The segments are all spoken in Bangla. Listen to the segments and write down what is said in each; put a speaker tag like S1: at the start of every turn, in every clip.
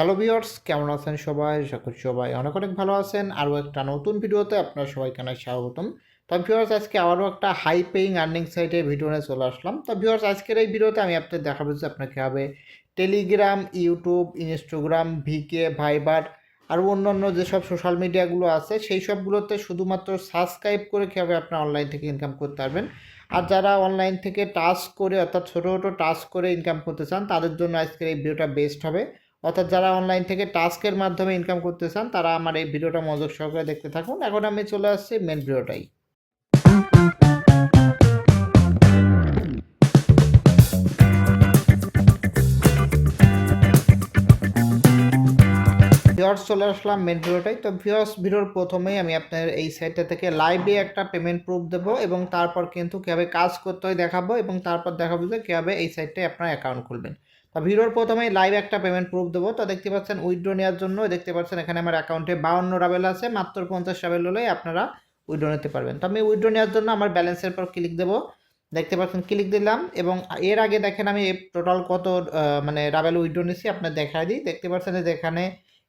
S1: হ্যালো ভিউয়ার্স কেমন আছেন সবাই? করি সবাই অনেক অনেক ভালো আছেন। আরও একটা নতুন ভিডিওতে আপনার সবাইকে অনেক স্বাগতম। তো ভিউয়ার্স আজকে আবারও একটা হাই পেইং আর্নিং সাইটের ভিডিও নিয়ে চলে আসলাম। তো ভিউয়ার্স আজকের এই ভিডিওতে আমি আপনাদের দেখাবো যে আপনাকে হবে টেলিগ্রাম ইউটিউব ইনস্টাগ্রাম ভিকে ভাইবার আর অন্যান্য যেসব সোশ্যাল মিডিয়াগুলো আছে, সেই সবগুলোতে শুধুমাত্র সাবস্ক্রাইব করে কীভাবে আপনার অনলাইন থেকে ইনকাম করতে পারবেন। আর যারা অনলাইন থেকে টাস্ক করে অর্থাৎ ছোটো ছোটো টাস্ক করে ইনকাম করতে চান, তাদের জন্য আজকের এই ভিডিওটা বেস্ট হবে। অর্থাৎ যারা অনলাইন থেকে টাস্কের মাধ্যমে ইনকাম করতে চান, তারা আমার এই ভিডিওটা মনোযোগ সহকারে দেখতে থাকুন। এখন আমি চলে আসছি মেন ভিডিওটাই। ভিওর্স চলে আসলাম মেন ভিডিওটাই। তো ভিওর্স ভিডিওর প্রথমেই আমি আপনার এই সাইটটা থেকে লাইভে একটা পেমেন্ট প্রুফ দেবো এবং তারপর কিন্তু কীভাবে কাজ করতে হয় দেখাবো এবং তারপর দেখাবো যে কীভাবে এই সাইটটায় আপনার অ্যাকাউন্ট খুলবেন। তো ভিডিওর প্রথমেই লাইভ একটা পেমেন্ট প্রুফ দেবো। তো দেখতে পাচ্ছেন উইড্রো নেওয়ার জন্য দেখতে পাচ্ছেন এখানে আমার অ্যাকাউন্টে বাউন্ন রাবেল আছে, মাত্র পঞ্চাশ রাবেল হলেই আপনারা উইড্রো নিতে পারবেন। তো আমি উইড্রো নেওয়ার জন্য আমার ব্যালেন্সের পর ক্লিক দেবো। দেখতে পাচ্ছেন ক্লিক দিলাম এবং এর আগে দেখেন আমি টোটাল কত মানে রাবেল উইড্রো নিছি, আপনার দেখায় দিই। দেখতে পাচ্ছেন যে এখানে,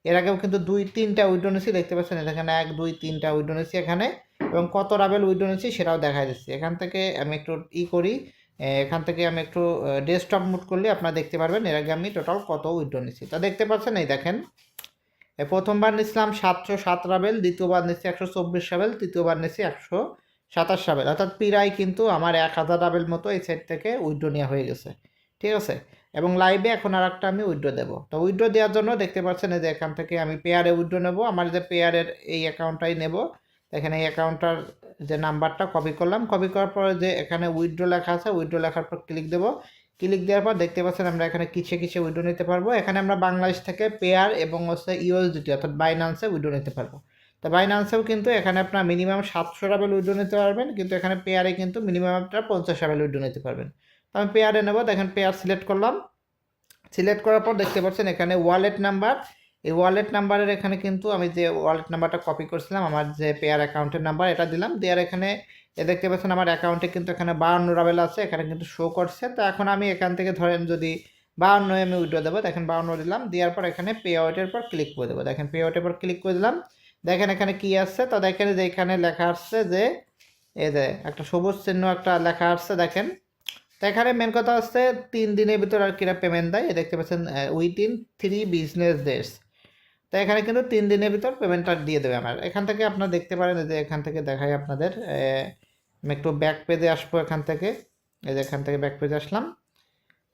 S1: এর আগেও কিন্তু দুই, তিনটা উইড্রো নিছি, দেখতে পাচ্ছেন এখানে এক, দুই, তিনটা উইড্রো নিছি এখানে এবং কত রাবেল উইড্রো নিছি সেটাও দেখাই দিচ্ছি। এখান থেকে আমি একটু ই করি এখান থেকে আমি একটু ডেস্কটপ মুড করলে আপনারা দেখতে পারবেন এর আগে আমি টোটাল কত উইড্রো নিছি তো দেখতে পাচ্ছেন এই দেখেন। প্রথমবার নিছিলাম সাতশো সাত রাবেল, দ্বিতীয়বার নিচ্ছি একশো চব্বিশ রাবেল, তৃতীয়বার নিচ্ছি একশো সাতাশ রাবেল। অর্থাৎ প্রায় কিন্তু আমার এক হাজার রাবেল মতো এই সাইড থেকে উইড্রো নেওয়া হয়ে গেছে। ঠিক আছে? এবং লাইভে এখন আর একটা আমি উইড্রো দেবো। তো উইড্রো দেওয়ার জন্য দেখতে পাচ্ছেন এই যে এখান থেকে আমি পেয়ারে উইড্রো নেব। আমার যে পেয়ারের এই অ্যাকাউন্টটাই নেব। এখানে এই অ্যাকাউন্টটার যে নাম্বারটা কপি করলাম কপি করার পরে যে এখানে উইড্রো লেখা আছে উইড্রো লেখার পর ক্লিক দেবো। ক্লিক দেওয়ার পর দেখতে পাচ্ছেন আমরা এখানে কিসে কিসে উইড্রো নিতে পারব। এখানে আমরা বাংলাদেশ থেকে পেয়ার এবং হচ্ছে ইউএসডিটি অর্থাৎ বাইনান্সে উইড্রো নিতে পারব। তো বাইনান্সেও কিন্তু এখানে আপনার মিনিমাম সাতশো রাবেল উইড্রো নিতে পারবেন, কিন্তু এখানে পেয়ারে কিন্তু মিনিমাম আপনার পঞ্চাশ রাবেল উইড্রো নিতে পারবেন। তো আমি পেয়ারে নেব, দেখেন পেয়ার সিলেক্ট করলাম। সিলেক্ট করার পর দেখতে পাচ্ছেন এখানে ওয়ালেট নাম্বার এই ওয়ালেট নাম্বারের এখানে কিন্তু আমি যে ওয়ালেট নাম্বারটা কপি করছিলাম, আমার যে পেয়ার অ্যাকাউন্টের নাম্বার এটা দিলাম। দেওয়ার এখানে এ দেখতে পাচ্ছেন আমার অ্যাকাউন্টে কিন্তু এখানে বাহান্ন রাবেল আছে, এখানে কিন্তু শো করছে। তো এখন আমি এখান থেকে ধরেন যদি বাহান্ন আমি উইড্রো দেবো, দেখেন বাহান্ন দিলাম। দেওয়ার পর এখানে পে আউটের পর ক্লিক করে দেবো। দেখেন পে আউটের পর ক্লিক করে দিলাম। দেখেন এখানে কি আসছে তো দেখেন যে এখানে লেখা আসছে যে এ যে একটা সবুজ চিহ্ন একটা লেখা আসছে, দেখেন। তো এখানে মেন কথা হচ্ছে তিন দিনের ভিতর আর কিরা পেমেন্ট দেয়। এ দেখতে পাচ্ছেন within three business days তো এখানে কিন্তু তিন দিনের ভিতর পেমেন্টটা দিয়ে দেবে আমার। এখান থেকে আপনারা দেখতে পারেন যে এখান থেকে দেখাই আপনাদের একটু ব্যাক পেজে আসব এখান থেকে। এই যে এখান থেকে ব্যাক পেজে আসলাম।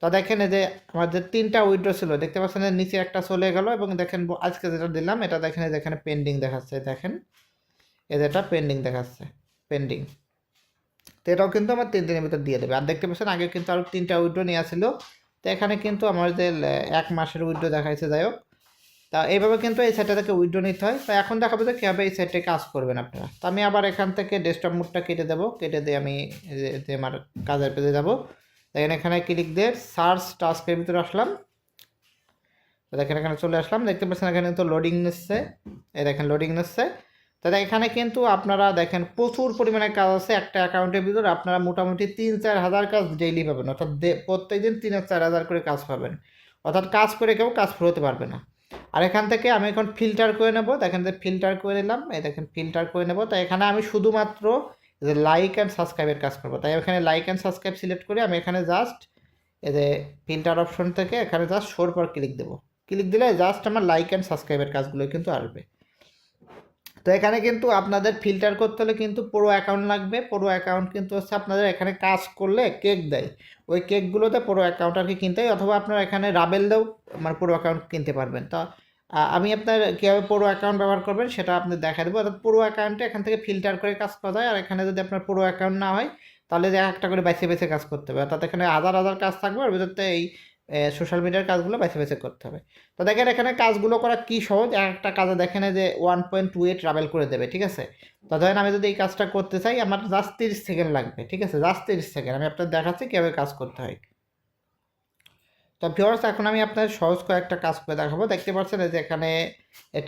S1: তো দেখেন এই যে আমার যে তিনটা উইড্রো ছিল, দেখতে পাচ্ছেন নিচে একটা চলে গেল এবং দেখেন আজকে যেটা দিলাম, এটা দেখেন এই যে এখানে পেন্ডিং দেখাচ্ছে, দেখেন। এই যে এটা পেন্ডিং দেখাচ্ছে পেন্ডিং তো এটাও কিন্তু আমার তিন দিনের ভিতর দিয়ে দেবে। আর দেখতে পাচ্ছেন আগে কিন্তু আরও তিনটা উইড্রো নিয়ে আসছিল তো এখানে কিন্তু আমার যে এক মাসের উইড্রো দেখাইছে, যাই হোক। তা এইভাবে কিন্তু এই সাইটটা থেকে উইড্রো নিতে হয়। তো এখন দেখাবো যে কীভাবে এই সাইটে কাজ করবেন আপনারা। তো আমি আবার এখান থেকে ডেস্কটপ মুডটা কেটে দেবো। কেটে দিয়ে আমি আমার কাজের পেজে যাব। দেখেন এখানে ক্লিক দিয়ে সার্চ টাস্কের ভিতরে আসলাম। তো দেখেন এখানে চলে আসলাম। দেখতে পাচ্ছেন এখানে কিন্তু লোডিং নিচ্ছে। এই দেখেন লোডিং নিচ্ছে। তো এখানে কিন্তু আপনারা দেখেন প্রচুর পরিমাণে কাজ আছে। একটা অ্যাকাউন্টের ভিতরে আপনারা মোটামুটি তিন চার হাজার কাজ ডেইলি পাবেন। অর্থাৎ প্রত্যেক দিন তিন চার হাজার করে কাজ পাবেন। অর্থাৎ কাজ করে কেউ কাজ ফুরোতে পারবে না। আর এখান থেকে আমি এখন ফিল্টার করে নেব। দেখেন যে ফিল্টার করে নিলাম, এই দেখেন ফিল্টার করে নেব। তাই এখানে আমি শুধুমাত্র যে লাইক অ্যান্ড সাবস্ক্রাইবের কাজ করব। তাই এখানে লাইক অ্যান্ড সাবস্ক্রাইব সিলেক্ট করে আমি এখানে জাস্ট এই যে ফিল্টার অপশন থেকে এখানে জাস্ট শোর পর ক্লিক দেবো। ক্লিক দিলে জাস্ট আমার লাইক অ্যান্ড সাবস্ক্রাইবের কাজগুলো কিন্তু আসবে। তো এখানে কিন্তু আপনাদের ফিল্টার করতে হলে কিন্তু পুরো অ্যাকাউন্ট লাগবে। পুরো অ্যাকাউন্ট কিন্তু হচ্ছে আপনাদের এখানে কাজ করলে কেক দেয়। ওই কেকগুলোতে পুরো অ্যাকাউন্ট আর কি কিনতে হয় অথবা আপনারা এখানে রাবেল দেও মানে পুরো অ্যাকাউন্ট কিনতে পারবেন। তো আমি আপনার কীভাবে পুরো অ্যাকাউন্ট ব্যবহার করবেন সেটা আপনি দেখা দেবো। অর্থাৎ পুরো অ্যাকাউন্টে এখান থেকে ফিল্টার করে কাজ করা যায়। আর এখানে যদি আপনার পুরো অ্যাকাউন্ট না হয়, তাহলে একটা করে বেছে বেছে কাজ করতে হবে। অর্থাৎ এখানে হাজার হাজার কাজ থাকবে। আর ভিতরতে এই সোশ্যাল মিডিয়ার কাজগুলো বেছে বেছে করতে হবে। তো দেখেন এখানে কাজগুলো করা কি সহজ? একটা কাজে দেখেন যে one point two eight travel করে দেবে, ঠিক আছে? তো ধরেন আমি যদি এই কাজটা করতে চাই, আমার জাস্ট তিরিশ সেকেন্ড লাগবে, ঠিক আছে? জাস্ট তিরিশ সেকেন্ড আমি আপনার দেখাচ্ছি কীভাবে কাজ করতে হয়। তো ভিউয়ার্স এখন আমি আপনাদের সহজ কয়েকটা কাজ করে দেখাবো। দেখতে পাচ্ছেন যে এখানে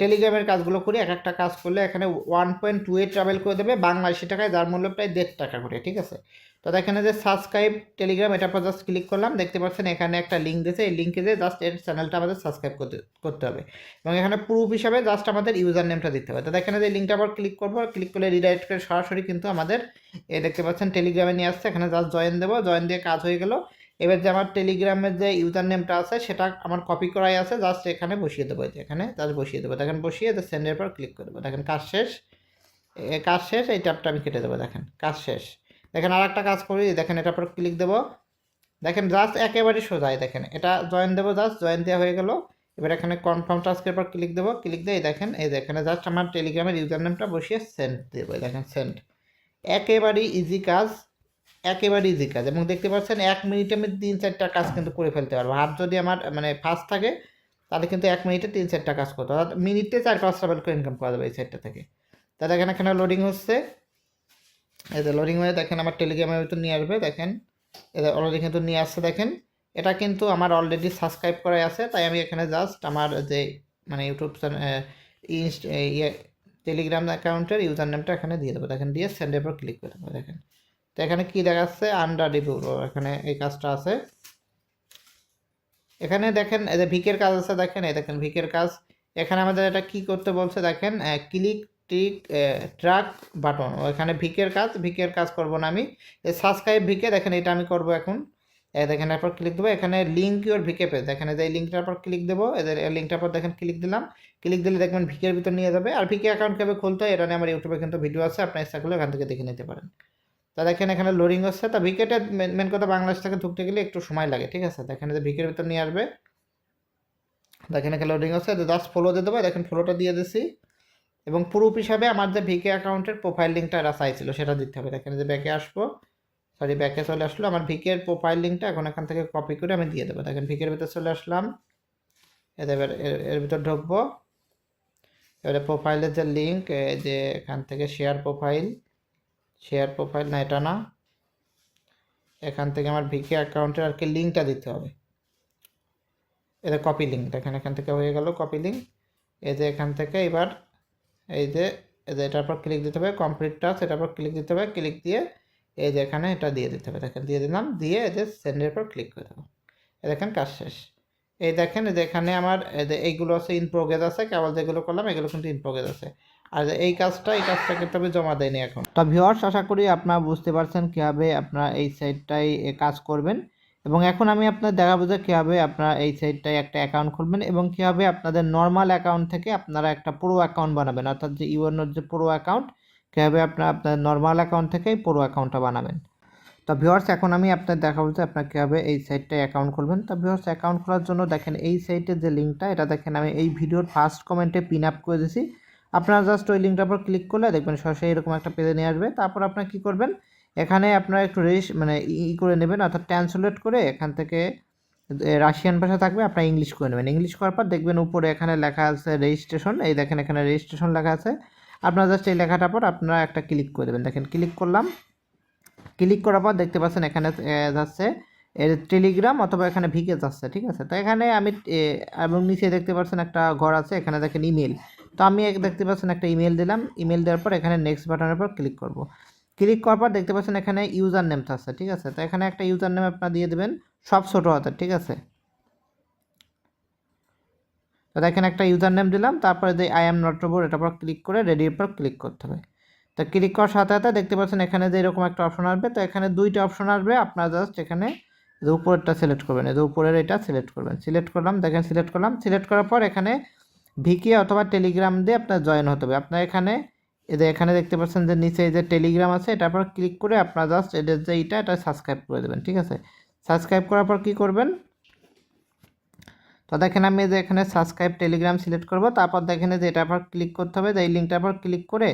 S1: টেলিগ্রামের কাজগুলো করি, এক একটা কাজ করলে এখানে one point two eight travel করে দেবে বাংলাদেশি টাকায়, যার মূল্য প্রায় দেড় টাকা করে, ঠিক আছে? তো এখানে যে সাবস্ক্রাইব টেলিগ্রাম এটার পর জাস্ট ক্লিক করলাম, দেখতে পাচ্ছেন এখানে একটা লিঙ্ক দিয়েছে, এই লিঙ্কে যে জাস্ট এর চ্যানেলটা আমাদের সাবস্ক্রাইব করতে করতে হবে। এবং এখানে প্রুফ হিসাবে জাস্ট আমাদের ইউজার নেমটা দিতে হবে। তো এখানে যে লিঙ্কটা আবার ক্লিক করব ক্লিক করলে রিডাইরেক্ট করে সরাসরি কিন্তু আমাদের এ দেখতে পাচ্ছেন টেলিগ্রামে নিয়ে আসছে, এখানে জাস্ট জয়েন দেবো জয়েন দিয়ে কাজ হয়ে গেল। এবার যে আমার টেলিগ্রামের যে ইউজার নেমটা আছে, সেটা আমার কপি করাই আছে জাস্ট এখানে বসিয়ে দেবো এখানে জাস্ট বসিয়ে দেবো। দেখেন, বসিয়ে সেন্ডের পর ক্লিক করে দেবো। দেখেন, কাজ শেষ। কাজ শেষ, এই ট্যাপটা আমি কেটে দেবো, দেখেন, কাজ শেষ। দেখেন আর একটা কাজ করি, দেখেন, এটার পর ক্লিক দেবো। দেখেন জাস্ট একেবারে সোজাই দেখেন, এটা জয়েন দেবো জাস্ট জয়েন দেওয়া হয়ে গেল। এবার এখানে কনফার্ম টাস্কের পর ক্লিক দেবো। ক্লিক দিয়ে দেখেন, এই যে এখানে জাস্ট আমার টেলিগ্রামের ইউজার নেমটা বসিয়ে সেন্ড দেবো দেখেন সেন্ড একেবারেই ইজি কাজ। একেবারে ইজি কাজ। এবং দেখতে পাচ্ছেন, এক মিনিটে আমি তিন চারটা কাজ কিন্তু করে ফেলতে পারব। হাত যদি আমার মানে ফাস্ট থাকে, তাহলে কিন্তু এক মিনিটে তিন চারটা কাজ করতে অর্থাৎ মিনিটে চার পাঁচটা বেল করে ইনকাম করা যাবে এই সাইডটা থেকে। তা দেখেন, এখানে লোডিং হচ্ছে। যে লোডিং হয়ে দেখেন, আমার টেলিগ্রামের ভিতর নিয়ে আসবে। দেখেন, এই অলরেডি কিন্তু নিয়ে আসছে। দেখেন, এটা কিন্তু আমার অলরেডি সাবস্ক্রাইব করাই আছে। তাই আমি এখানে জাস্ট আমার যে মানে ইউটিউব ইনস্ট ইয়ে টেলিগ্রাম অ্যাকাউন্টের ইউজার নেমটা এখানে দিয়ে দেবো। দেখেন, দিয়ে সেন্ডের পর ক্লিক করে দেবো। দেখেন তো এখানে কি দেখাচ্ছে? আন্ডার রিভিউ এখানে এই কাজটা আছে। এখানে দেখেন, এই যে ভিকের কাজ আছে, দেখেন, এই দেখেন ভিকের কাজ। এখানে আমাদের এটা কি করতে বলছে, দেখেন ক্লিক ট্রিক ট্রাক বাটন এখানে ভিকের কাজ ভিকের কাজ করব না আমি। সাবস্ক্রাইব ভিকে, দেখেন এটা আমি করব এখন। দেখেন, এরপর ক্লিক দেবো। এখানে লিঙ্ক ইউর ভিকে পেজ দেখেন, এই লিঙ্কটার পর ক্লিক দেবো। এদের লিঙ্কটার পর দেখেন ক্লিক দিলাম। ক্লিক দিলে দেখবেন ভিকের ভিতর নিয়ে যাবে। আর ভিকে অ্যাকাউন্ট কীভাবে খুলতে হয়, এটা নিয়ে আমার ইউটিউবে কিন্তু ভিডিও আছে। আপনার ইচ্ছা করলে এখান থেকে দেখে নিতে পারেন। তা দেখেন এখানে লোডিং হচ্ছে। তা ভিকেটে মেন কথা বাংলাদেশ থেকে ঢুকতে গেলে একটু সময় লাগে, ঠিক আছে? দেখেন যে ভিকের ভিতর নিয়ে আসবে। দেখেন এখানে লোডিং হচ্ছে। জাস্ট ফলো দিয়ে দেবো। দেখেন ফলোটা দিয়ে দিছি। এবং প্রুফ হিসাবে আমার যে ভিকে অ্যাকাউন্টের প্রোফাইল লিঙ্কটা এরা চাইছিল, সেটা দিতে হবে। দেখেন যে ব্যাকে আসব। সরি ব্যাকে চলে আসলো। আমার ভিকের প্রোফাইল লিঙ্কটা এখন এখান থেকে কপি করে আমি দিয়ে দেবো। দেখেন ভিকের ভিতর চলে আসলাম। এবার এর ভিতর ঢুকবো। এবারে প্রোফাইলের যে লিঙ্ক যে এখান থেকে শেয়ার প্রোফাইল শেয়ার প্রোফাইল না এটা না। এখান থেকে আমার ভিকে অ্যাকাউন্টের আর কি লিঙ্কটা দিতে হবে। এটা কপি লিঙ্ক দেখেন এখান থেকে হয়ে গেল কপি লিঙ্ক এই যে এখান থেকে এবার এই যে এই যে এটার পর ক্লিক দিতে হবে কমপ্লিট টাচ এটার পর ক্লিক দিতে হবে। ক্লিক দিয়ে এই যে এখানে এটা দিয়ে দিতে হবে। দেখেন, দিয়ে দিলাম, দিয়ে এই যে সেন্ডের পর ক্লিক করে দেবো। এই দেখেন কাজ শেষ। এই দেখেন যে এখানে আমার এইগুলো আছে ইন প্রোগ্রেস আছে, কেবল যেগুলো করলাম, এগুলো কিন্তু ইন প্রোগ্রেস আছে। আর এই কাজটা এই কাজটা কিন্তু আমি জমা দেয়নি এখন। তো ভিওয়ার্স আশা করি আপনারা বুঝতে পারছেন কীভাবে আপনারা এই সাইটটাই কাজ করবেন এবং এখন আমি আপনার দেখাবো যে কীভাবে আপনারা এই সাইটটায় একটা অ্যাকাউন্ট খুলবেন এবং কীভাবে আপনাদের নর্মাল অ্যাকাউন্ট থেকে আপনারা একটা পুরো অ্যাকাউন্ট বানাবেন। অর্থাৎ যে ইউএনওর যে পুরো অ্যাকাউন্ট কীভাবে আপনারা আপনার নর্মাল অ্যাকাউন্ট থেকেই পুরো অ্যাকাউন্টটা বানাবেন। তো ভিওয়ার্স এখন আমি আপনার দেখাবো যে আপনার কীভাবে এই সাইটটায় অ্যাকাউন্ট খুলবেন। তো ভিওয়ার্স অ্যাকাউন্ট খোলার জন্য দেখেন এই সাইটের যে লিঙ্কটা এটা দেখেন আমি এই ভিডিওর ফার্স্ট কমেন্টে পিন আপ করে দিয়েছি। আপনারা জাস্ট ওই লিঙ্কটার উপর ক্লিক করলে দেখবেন সরাসরি এরকম একটা পেজে নিয়ে আসবে। তারপর আপনারা কী করবেন? এখানে আপনারা একটু রেজিস মানে ই করে নেবেন, অর্থাৎ ট্রান্সলেট করে এখান থেকে রাশিয়ান ভাষা থাকবে, আপনারা ইংলিশ করে নেবেন। ইংলিশ করার পর দেখবেন উপরে এখানে লেখা আছে রেজিস্ট্রেশন এই দেখেন এখানে রেজিস্ট্রেশন লেখা আছে। আপনারা জাস্ট এই লেখাটার পর আপনারা একটা ক্লিক করে দেবেন। দেখেন ক্লিক করলাম। ক্লিক করার পর দেখতে পাচ্ছেন এখানে যাচ্ছে এর টেলিগ্রাম অথবা এখানে ভিকে যাচ্ছে ঠিক আছে? তো এখানে আমি এবং নিচে দেখতে পাচ্ছেন একটা ঘর আছে, এখানে দেখেন ইমেল তো আমি দেখতে পাচ্ছেন একটা ইমেল দিলাম। ইমেল দেওয়ার পর এখানে নেক্সট বাটনের পর ক্লিক করব। ক্লিক করার পর দেখতে পাচ্ছেন এখানে ইউজার নেম থাকছে ঠিক আছে? তো এখানে একটা ইউজার নেম আপনার দিয়ে দেবেন, সব ছোটো হাতের, ঠিক আছে? তো এখানে একটা ইউজার নেম দিলাম, তারপরে যে আই এম নট রোবট এটার পর ক্লিক করে রেডির পর ক্লিক করতে হবে। তো ক্লিক করার সাথে সাথে দেখতে পাচ্ছেন এখানে যে এরকম একটা অপশন আসবে, তো এখানে দুইটা অপশন আসবে। আপনার জাস্ট এখানে উপরেরটা সিলেক্ট করবেন যে উপরের এটা সিলেক্ট করবেন। সিলেক্ট করলাম, দেখেন সিলেক্ট করলাম। সিলেক্ট করার পর এখানে ভিকে অথবা টেলিগ্রাম দিয়ে আপনার জয়েন হতে হবে। আপনার এখানে এদের এখানে দেখতে পাচ্ছেন যে নিচে এই যে টেলিগ্রাম আছে, এটার পর ক্লিক করে আপনার জাস্ট এদের যে এটা এটা সাবস্ক্রাইব করে দেবেন, ঠিক আছে? সাবস্ক্রাইব করার পর কী করবেন? তো দেখেন আমি যে এখানে সাবস্ক্রাইব টেলিগ্রাম সিলেক্ট করব, তারপর দেখেন যে এটার পর ক্লিক করতে হবে, যে এই লিঙ্কটার পর ক্লিক করে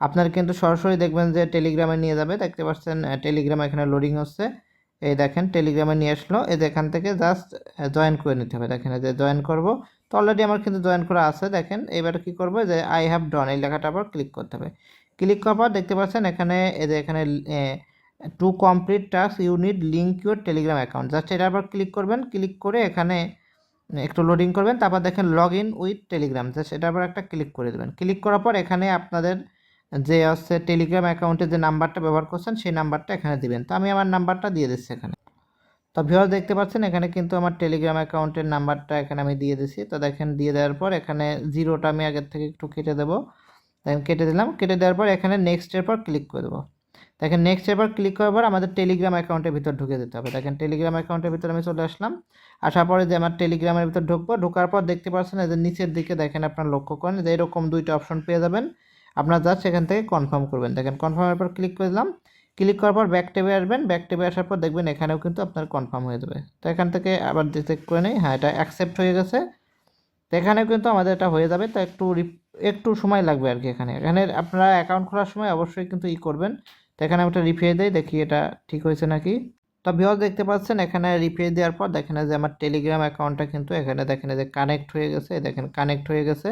S1: আপনার কিন্তু সরাসরি দেখবেন যে টেলিগ্রামে নিয়ে যাবে। দেখতে পাচ্ছেন টেলিগ্রাম এখানে লোডিং হচ্ছে। এই দেখেন, টেলিগ্রামে নিয়ে আসলো। এই এখান থেকে জাস্ট জয়েন করে নিতে হবে। দেখেন যে জয়েন করব তো অলরেডি আমার কিন্তু জয়েন করা আছে, দেখেন। এবার কি করব? যে আই হ্যাভ ডন এই লেখাটা আবার ক্লিক করতে হবে। ক্লিক করার পর দেখতে পাচ্ছেন এখানে, এই যে এখানে to complete task you need link your telegram account just এটার পর ক্লিক করবেন। ক্লিক করে এখানে একটু লোডিং করবেন। তারপর দেখেন log in with telegram just এটার পর একটা ক্লিক করে দেবেন। ক্লিক করার পর এখানে আপনাদের যে হচ্ছে টেলিগ্রাম অ্যাকাউন্টে যে নাম্বারটা ব্যবহার করছেন, সেই নাম্বারটা এখানে দিবেন। তো আমি আমার নাম্বারটা দিয়ে দিচ্ছি এখানে। তো ভিউয়ার দেখতে পাচ্ছেন, এখানে কিন্তু আমার টেলিগ্রাম অ্যাকাউন্টের নাম্বারটা এখানে আমি দিয়ে দিছি। তো দেখেন, দিয়ে দেওয়ার পর এখানে জিরোটা আমি আগের থেকে একটু কেটে দেবো। দেখেন, কেটে দিলাম। কেটে দেওয়ার পর এখানে নেক্সটের পর ক্লিক করে দেবো। দেখেন নেক্সটের পর ক্লিক করার পর আমাদের টেলিগ্রাম অ্যাকাউন্টের ভিতর ঢুকে দিতে হবে। দেখেন টেলিগ্রাম অ্যাকাউন্টের ভিতর আমি চলে আসলাম। আসার পরে যে আমার টেলিগ্রামের ভিতর ঢুকবো, ঢোকার পর দেখতে পাচ্ছেন যে নিচের দিকে দেখেন আপনার লক্ষ্য করেন, যে এরকম দুইটা অপশন পেয়ে যাবেন। আপনার জাস্ট সেখান থেকে কনফার্ম করবেন। দেখেন কনফার্মের পর ক্লিক করে দিলাম। ক্লিক করার পর ব্যাক টেবে আসবেন। ব্যাক টেবে আসার পর দেখবেন এখানেও কিন্তু আপনার কনফার্ম হয়ে যাবে। তো এখান থেকে আবার চেক করে নিই। হ্যাঁ এটা অ্যাকসেপ্ট হয়ে গেছে। তো এখানেও কিন্তু আমাদের এটা হয়ে যাবে। তো একটু একটু সময় লাগবে আর কি এখানে। এখানে আপনারা অ্যাকাউন্ট খোলার সময় অবশ্যই কিন্তু ই করবেন। তো এখানে আমি একটা রিফ্রেশ দিই, দেখি এটা ঠিক হয়েছে নাকি। তো ভিওর দেখতে পাচ্ছেন, এখানে রিফ্রেশ দেওয়ার পর দেখেন যে আমার টেলিগ্রাম অ্যাকাউন্টটা কিন্তু এখানে দেখেন যে কানেক্ট হয়ে গেছে। দেখেন কানেক্ট হয়ে গেছে।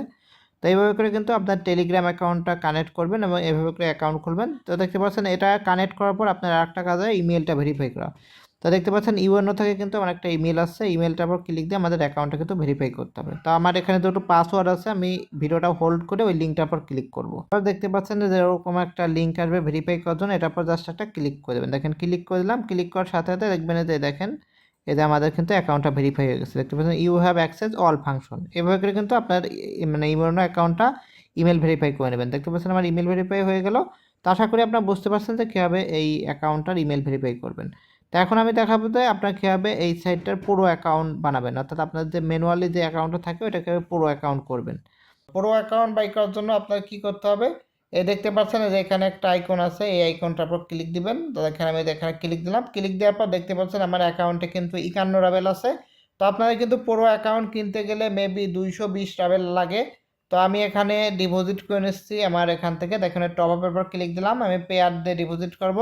S1: তো এইভাবে করে কিন্তু আপনার টেলিগ্রাম অ্যাকাউন্টটা কানেক্ট করবেন এবং এইভাবে করে অ্যাকাউন্ট খুলবেন। তো দেখতে পাচ্ছেন এটা কানেক্ট করার পর আপনার আরেকটা কাজ হয় ইমেলটা ভেরিফাই করা। তো দেখতে পাচ্ছেন ইউএনও থেকে কিন্তু আমার একটা ইমেল আসছে ইমেলটার পর ক্লিক দিয়ে আমাদের অ্যাকাউন্টটা কিন্তু ভেরিফাই করতে হবে। তো আমার এখানে দুটো পাসওয়ার্ড আছে, আমি ভিডিওটা হোল্ড করে ওই লিঙ্কটার পর ক্লিক করব। দেখতে পাচ্ছেন যে এরকম একটা লিঙ্ক আসবে ভেরিফাই করার জন্য এটার পর জাস্ট একটা ক্লিক করে দেবেন। দেখেন ক্লিক করে দিলাম ক্লিক করার সাথে সাথে দেখবেন যে দেখেন এতে আমাদের কিন্তু অ্যাকাউন্টটা ভেরিফাই হয়ে গেছে। দেখতে পাচ্ছেন you have access all function এভাবে করে কিন্তু আপনার মানে ইমেল অ্যাকাউন্টটা ইমেল ভেরিফাই করে নেবেন। দেখতে পাচ্ছেন, আমার ইমেল ভেরিফাই হয়ে গেল। তো আশা করি আপনারা বুঝতে পারছেন যে কীভাবে এই অ্যাকাউন্টটার ইমেল ভেরিফাই করবেন। তো এখন আমি দেখাবো যে আপনার কীভাবে এই সাইটটার পুরো অ্যাকাউন্ট বানাবেন। অর্থাৎ আপনার যে ম্যানুয়ালি যে অ্যাকাউন্টটা থাকে ওটা কীভাবে পুরো অ্যাকাউন্ট করবেন। পুরো অ্যাকাউন্ট বাই করার জন্য আপনার কী করতে হবে? এই দেখতে পাচ্ছেন যে এখানে একটা আইকন আছে, এই আইকনটার উপর ক্লিক দিবেন। তো এখানে আমি এখানে ক্লিক দিলাম। ক্লিক দেওয়ার পর দেখতে পাচ্ছেন আমার অ্যাকাউন্টে কিন্তু একান্ন রাবেল আছে। তো আপনাদের কিন্তু পুরো অ্যাকাউন্ট কিনতে গেলে মেবি দুইশো বিশ রাবেল লাগে। তো আমি এখানে ডিপোজিট করে নিচ্ছি। আমার এখান থেকে দেখেন টপ আপের পর ক্লিক দিলাম। আমি পেয়ার দিয়ে ডিপোজিট করব।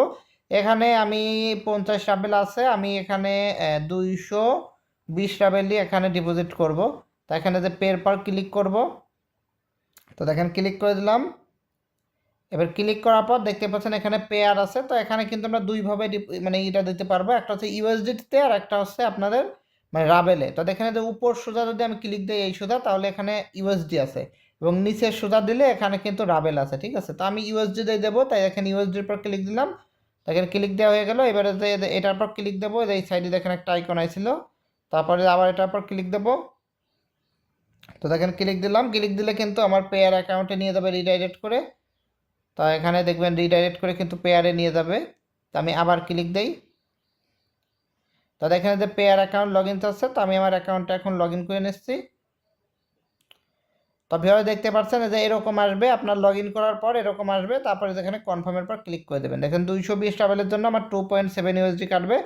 S1: এখানে আমি পঞ্চাশ রাবেল আছে। আমি এখানে দুইশো বিশ দিয়ে এখানে ডিপোজিট করব। তো এখানে যে পের পর ক্লিক করব। তো দেখেন ক্লিক করে দিলাম। এবার ক্লিক করার পর দেখতে পাচ্ছেন এখানে পেয়ার আছে। তো এখানে কিন্তু আমরা দুইভাবে মানে এটা দিতে পারব। একটা হচ্ছে ইউএসডিতে আর একটা হচ্ছে আপনাদের মানে রাবেলে তো দেখেন যে উপর সোজা যদি আমি ক্লিক দিই এই সোজা, তাহলে এখানে ইউএসডি আছে। এবং নিচের সোজা দিলে এখানে কিন্তু রাবেল আছে, ঠিক আছে? তো আমি ইউএসডি দিয়ে দেবো, তাই এখানে ইউএসডির পর ক্লিক দিলাম। দেখেন ক্লিক দেওয়া হয়ে গেল। এবারে যে এটার পর ক্লিক দেবো এই সাইডে দেখেন একটা আইকন আইছিল। তারপরে আবার এটার পর ক্লিক দেবো। তো দেখেন ক্লিক দিলাম। ক্লিক দিলে কিন্তু আমার পেয়ার অ্যাকাউন্টে নিয়ে যাবে রিডাইরেক্ট করে। তো এখানে দেখবেন রিডাইরেক্ট করে কিন্তু পেয়ারে নিয়ে যাবে। তো আমি আবার ক্লিক দেই। তো দেখেন যে পেয়ার অ্যাকাউন্ট লগ ইন আছে, তো আমি আমার অ্যাকাউন্টটা এখন লগ ইন করে নিচ্ছি। তো ভিডিও দেখতে পাচ্ছেন যে এরকম আসবে, আপনার লগ ইন করার পর এরকম আসবে, তারপরে যেখানে কনফার্মের পর ক্লিক করে দেবেন। দেখেন দুইশো বিশ ট্রাভেলের জন্য আমার টু পয়েন্ট সেভেন ইউএসডি কাটবে।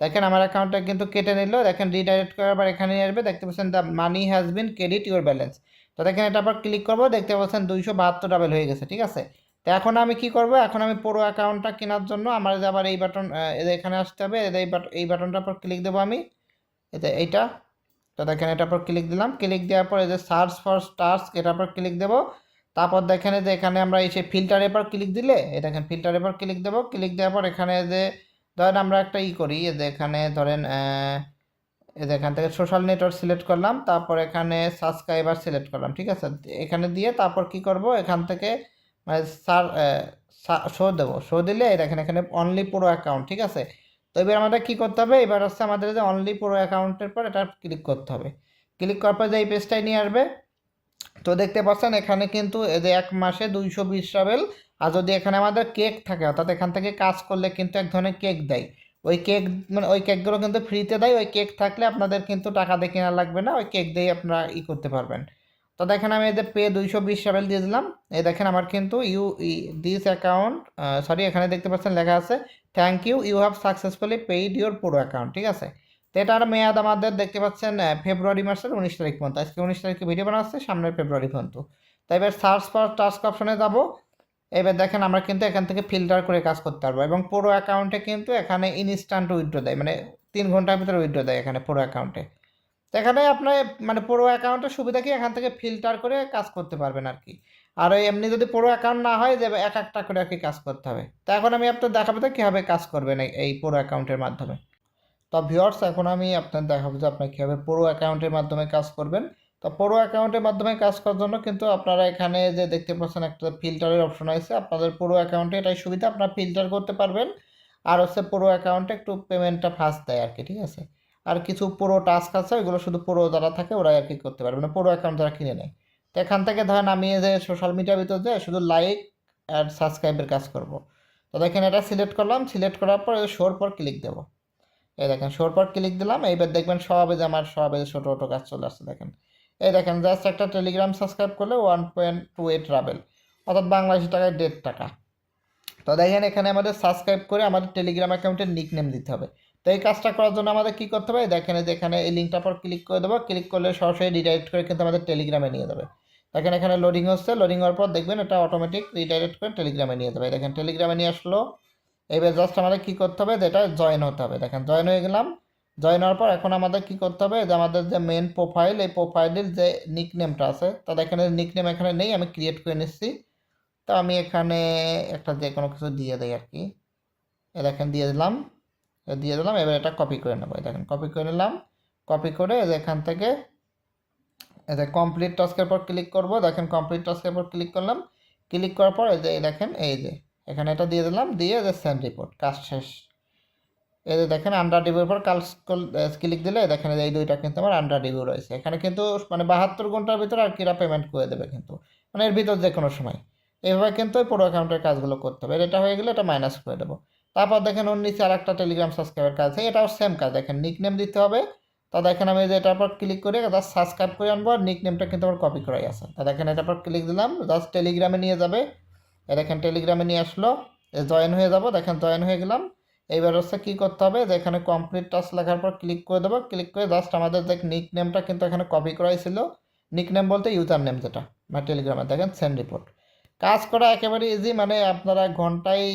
S1: দেখেন আমার অ্যাকাউন্টটা কিন্তু কেটে নিল, দেখেন রিডাইরেক্ট করার পর এখানে আসবে। দেখতে পাচ্ছেন the money has been credit your balance তো দেখেন এটা আবার ক্লিক করব, দেখতে পাচ্ছেন দুইশো বাহাত্তর ডাবল হয়ে গেছে, ঠিক আছে? তো এখন আমি কি করব এখন আমি পুরো অ্যাকাউন্টটা কেনার জন্য আমার আবার এই বাটন এখানে আসতে হবে এই এই বাটনটার পর ক্লিক দেবো আমি এতে এইটা তো দেখেন এটার পর ক্লিক দিলাম ক্লিক দেওয়ার পর এই যে সার্চ ফর স্টার্স এটার পর ক্লিক দেবো তারপর দেখেন যে এখানে আমরা এসে ফিল্টারের পর ক্লিক দিলে এই দেখেন ফিল্টারের পর ক্লিক দেবো ক্লিক দেওয়ার পর এখানে যে ধরেন আমরা একটা ই করি এই এখানে ধরেন এই এখান থেকে সোশ্যাল নেটওয়ার্ক সিলেক্ট করলাম তারপর এখানে সাবস্ক্রাইবার সিলেক্ট করলাম ঠিক আছে এখানে দিয়ে তারপর কি করব এখান থেকে মানে সার শো দেবো। শো দিলে দেখেন এখানে অনলি পুরো অ্যাকাউন্ট ঠিক আছে? তো এবার আমাদের কী করতে হবে? এবার হচ্ছে আমাদের যে অনলি পুরো অ্যাকাউন্টের পর এটা ক্লিক করতে হবে। ক্লিক করার পর যে এই পেজটাই নিয়ে আসবে, তো দেখতে পাচ্ছেন এখানে কিন্তু এই যে এক মাসে দুইশো বিশ রাবেল আর যদি এখানে আমাদের কেক থাকে, অর্থাৎ এখান থেকে কাজ করলে কিন্তু এক ধরনের কেক দেয়। ওই কেক মানে ওই কেকগুলো কিন্তু ফ্রিতে দেয়, ওই কেক থাকলে আপনাদের কিন্তু টাকা দিয়ে কেনা লাগবে না, ওই কেক দিয়ে আপনারা ই করতে পারবেন। তো দেখেন আমি এদের পে দুইশো বিশ রাবেল দিয়ে দিলাম। এই দেখেন আমার কিন্তু ইউ দিস অ্যাকাউন্ট সরি এখানে দেখতে পাচ্ছেন লেখা আছে thank you you have successfully paid your পুরো অ্যাকাউন্ট ঠিক আছে? তো এটার মেয়াদ আমাদের দেখতে পাচ্ছেন ফেব্রুয়ারি মাসের উনিশ তারিখ পর্যন্ত। আজকে উনিশ তারিখে ভিডিও বানাচ্ছে সামনের ফেব্রুয়ারি পর্যন্ত। তো এবার সার্চ ফর টাস্ক অপশনে যাব। এবার দেখেন আমরা কিন্তু এখান থেকে ফিল্টার করে কাজ করতে পারব এবং পুরো অ্যাকাউন্টে কিন্তু এখানে ইনস্ট্যান্ট উইথড্র দেয় মানে তিন ঘণ্টার ভিতরে উইথড্র দেয় এখানে পুরো অ্যাকাউন্টে এখানে আপনার মানে পুরো অ্যাকাউন্টের সুবিধা কি? এখান থেকে ফিল্টার করে কাজ করতে পারবেন আর কি আর এমনি যদি পুরো অ্যাকাউন্ট না হয়, যে এক একটা করে আর কি কাজ করতে হবে। তো এখন আমি আপনার দেখাবো তো কীভাবে কাজ করবেন এই পুরো অ্যাকাউন্টের মাধ্যমে। তো ভিউয়ার্স এখন আমি আপনার দেখাবো যে আপনার কীভাবে পুরো অ্যাকাউন্টের মাধ্যমে কাজ করবেন। তো পুরো অ্যাকাউন্টের মাধ্যমে কাজ করার জন্য কিন্তু আপনারা এখানে যে দেখতে পাচ্ছেন একটা ফিল্টারের অপশন আছে। আপনাদের পুরো অ্যাকাউন্টে এটাই সুবিধা, আপনারা ফিল্টার করতে পারবেন। আর হচ্ছে পুরো অ্যাকাউন্টে একটু পেমেন্টটা ফাস্ট দেয় আর কি ঠিক আছে? আর কিছু পুরো টাস্ক আছে, ওইগুলো শুধু পুরো যারা থাকে ওরাই আর কি করতে পারবে। না পুরো অ্যাকাউন্ট যারা কিনে নেয়। তো এখান থেকে ধরেন আমি যে সোশ্যাল মিডিয়ার ভিতর যে শুধু লাইক আর সাবস্ক্রাইবের কাজ করব। তো দেখেন এটা সিলেক্ট করলাম সিলেক্ট করার পর শোর পর ক্লিক দেবো। এই দেখেন শোর পর ক্লিক দিলাম, এইবার দেখবেন সবে যে আমার, সবে যে ছোটো ছোটো কাজ চলে আসছে দেখেন। এই দেখেন জাস্ট একটা টেলিগ্রাম সাবস্ক্রাইব করলে ওয়ান পয়েন্ট টু এইট রাবেল অর্থাৎ বাংলাদেশি টাকায় দেড় টাকা। তো দেখেন এখানে আমাদের সাবস্ক্রাইব করে আমাদের টেলিগ্রাম অ্যাকাউন্টের নিক নেম দিতে হবে। তো এই কাজটা করার জন্য আমাদের কী করতে হবে? দেখেন এই যে এখানে এই লিঙ্কটার পর ক্লিক করে দেবো। ক্লিক করলে সরাসরি রিডাইরেক্ট করে কিন্তু আমাদের টেলিগ্রামে নিয়ে যাবে। দেখেন এখানে লোডিং হচ্ছে। লোডিং হওয়ার পর দেখবেন এটা অটোমেটিক রিডাইরেক্ট করে টেলিগ্রামে নিয়ে যাবে। দেখেন টেলিগ্রামে নিয়ে আসলো। এবার জাস্ট আমাদের কী করতে হবে? যেটা জয়েন হতে হবে। দেখেন জয়েন হয়ে গেলাম। জয়েন হওয়ার পর এখন আমাদের কী করতে হবে? যে আমাদের যে মেন প্রোফাইল এই প্রোফাইলের যে নিক নেমটা আছে, তো দেখেন নিক নেম এখানে নেই। আমি ক্রিয়েট করে নিচ্ছি। তো আমি এখানে একটা যে কোনো কিছু দিয়ে দিই আর কি। এ দেখেন দিয়ে দিলাম। দিয়ে দিলাম, এবার এটা কপি করে নেব। দেখেন কপি করে নিলাম। কপি করে এখান থেকে এই যে কমপ্লিট টাস্কের পর ক্লিক করব। দেখেন কমপ্লিট টাস্কের পর ক্লিক করলাম। ক্লিক করার পর এই যে দেখেন, এই যে, এখানে এটা দিয়ে দিলাম। দিয়ে যে সেন্ড রিপোর্ট কাজ শেষ। এই যে দেখেন আন্ডার রিভিউর পর কাল ক্লিক দিলে দেখেন, এই দুইটা কিন্তু আমার আন্ডার রিভিউ রয়েছে। এখানে কিন্তু মানে বাহাত্তর ঘণ্টার ভিতরে আর কিরা পেমেন্ট করে দেবে কিন্তু। মানে এর ভিতর যে কোনো সময়। এইভাবে কিন্তু পুরো অ্যাকাউন্টের কাজগুলো করতে হবে। এটা হয়ে গেলে এটা মাইনাস করে দেবো। তারপর দেখেন ওর নিচে আর একটা টেলিগ্রাম সাবস্ক্রাইবের কাজ আছে, এটাও সেম কাজ দেখেন নিক নেম দিতে হবে। তা দেখেন আমি যে এটার পর ক্লিক করে জাস্ট সাবস্ক্রাইব করে আনব আর নিক নেমটা কিন্তু আমার কপি করাই আছে। তা দেখেন এটার পর ক্লিক দিলাম জাস্ট টেলিগ্রামে নিয়ে যাবে। এ দেখেন টেলিগ্রামে নিয়ে আসলো জয়েন হয়ে যাব। দেখেন জয়েন হয়ে গেলাম। এইবার হচ্ছে কী করতে হবে যে এখানে কমপ্লিট টাস্ক লেখার পর ক্লিক করে দেবো। ক্লিক করে জাস্ট আমাদের দেখ নিক নেমটা কিন্তু এখানে কপি করাই ছিল। নিক নেম বলতে ইউজার নেম যেটা মানে টেলিগ্রামে দেখেন সেন্ড রিপোর্ট কাজ করা একেবারে ইজি মানে আপনারা ঘন্টায়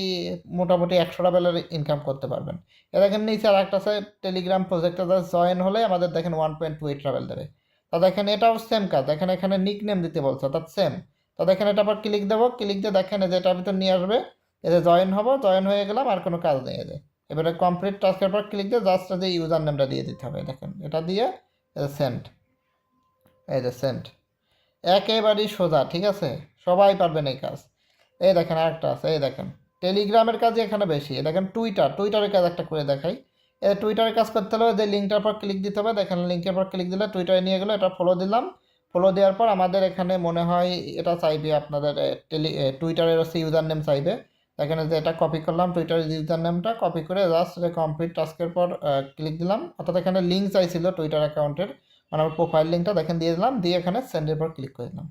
S1: মোটামুটি একশো টাকার ইনকাম করতে পারবেন। এ দেখেন নিচে আর একটা আছে টেলিগ্রাম প্রজেক্টে জয়েন হলে আমাদের দেখেন one point two eight travel দেবে। তা দেখেন এটাও সেম কাজ, দেখেন এখানে নিক নেম দিতে বলছে, অর্থাৎ সেম তো দেখেন এটা আবার ক্লিক দেবো ক্লিক দিয়ে দেখেন যে এটার ভিতর নিয়ে আসবে এতে জয়েন হব জয়েন হয়ে গেলাম, আর কোনো কাজ নেই এদের এবারে কমপ্লিট টাস্কের পর ক্লিক দিয়ে জাস্ট যে ইউজার নেমটা দিয়ে দিতে হবে, দেখেন এটা দিয়ে সেন্ট এই যে সেন্ট একেবারেই সোজা, ঠিক আছে? সবাই পারবেন এই কাজ। এই দেখেন আরেকটা আছে, এই দেখেন। টেলিগ্রামের কাজে এখানে বেশি। দেখেন টুইটার টুইটারের কাজ একটা করে দেখাই। এই টুইটারের কাজ করতে হলে যে লিঙ্কটার পর ক্লিক দিতে হবে, দেখেন লিঙ্কের পর ক্লিক দিলে টুইটারে নিয়ে গেলো, এটা ফলো দিলাম। ফলো দেওয়ার পর আমাদের এখানে মনে হয় এটা চাইবে আপনাদের টেলি টুইটারের হচ্ছে ইউজার নেম চাইবে এখানে যে এটা কপি করলাম টুইটারের ইউজার নেমটা কপি করে জাস্ট কমপ্লিট টাস্কের পর ক্লিক দিলাম। অর্থাৎ এখানে লিঙ্ক চাইছিল টুইটার অ্যাকাউন্টের মানে আমার প্রোফাইল লিঙ্কটা দেখেন দিয়ে দিলাম, দিয়ে এখানে সেন্ডের পর ক্লিক করে দিলাম।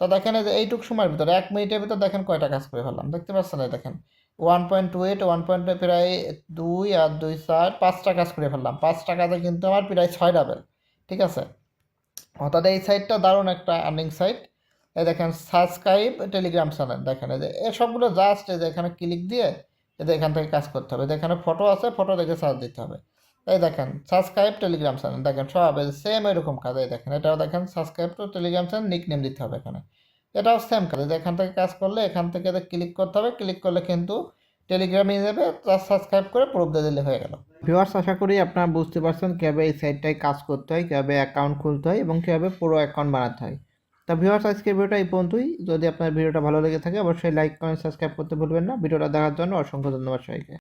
S1: তো দেখেন যে এইটুক সময়ের ভিতরে, এক মিনিটের ভিতরে দেখেন কয়টা কাজ করে ফেললাম। দেখতে পাচ্ছেন এই দেখেন one point two eight one point প্রায় দুই আর দুই চার পাঁচটা কাজ করে ফেললাম। পাঁচটা কাজে কিন্তু আমার প্রায় ছয় ডাবেল ঠিক আছে? অর্থাৎ এই সাইটটা দারুণ একটা আর্নিং সাইট এই দেখেন সাবস্ক্রাইব টেলিগ্রাম চ্যানেল দেখেন এই যে, এই সবগুলো জাস্ট এই যে এখানে ক্লিক দিয়ে যে এখান থেকে কাজ করতে হবে। এখানে ফটো আছে ফটো দেখে সার্চ দিতে হবে। এই দেখেন সাবস্ক্রাইব টেলিগ্রাম চ্যানেল দেখেন সব সেম এরকম কাজ। এই দেখেন, এটাও দেখেন subscribe to telegram channel nickname দিতে হবে এখানে। এটাও সেম কাজ। এখান থেকে কাজ করলে, এখান থেকে ক্লিক করতে হবে ক্লিক করলে কিন্তু টেলিগ্রামে যাবে, তার সাবস্ক্রাইব করে প্রুফ দিয়ে দিলে হয়ে গেল। ভিউয়ার্স আশা করি আপনারা বুঝতে পারছেন কীভাবে এই সাইটটায় কাজ করতে হয়, কীভাবে অ্যাকাউন্ট খুলতে হয় এবং কীভাবে পুরো অ্যাকাউন্ট বানাতে হয়। তা ভিউয়ার্স আজকের ভিডিওটা এই পর্যন্তই। যদি আপনার ভিডিওটা ভালো লেগে থাকে, অবশ্যই লাইক কমেন্ট সাবস্ক্রাইব করতে ভুলবেন না। ভিডিওটা দেখার জন্য অসংখ্য ধন্যবাদ সবাইকে।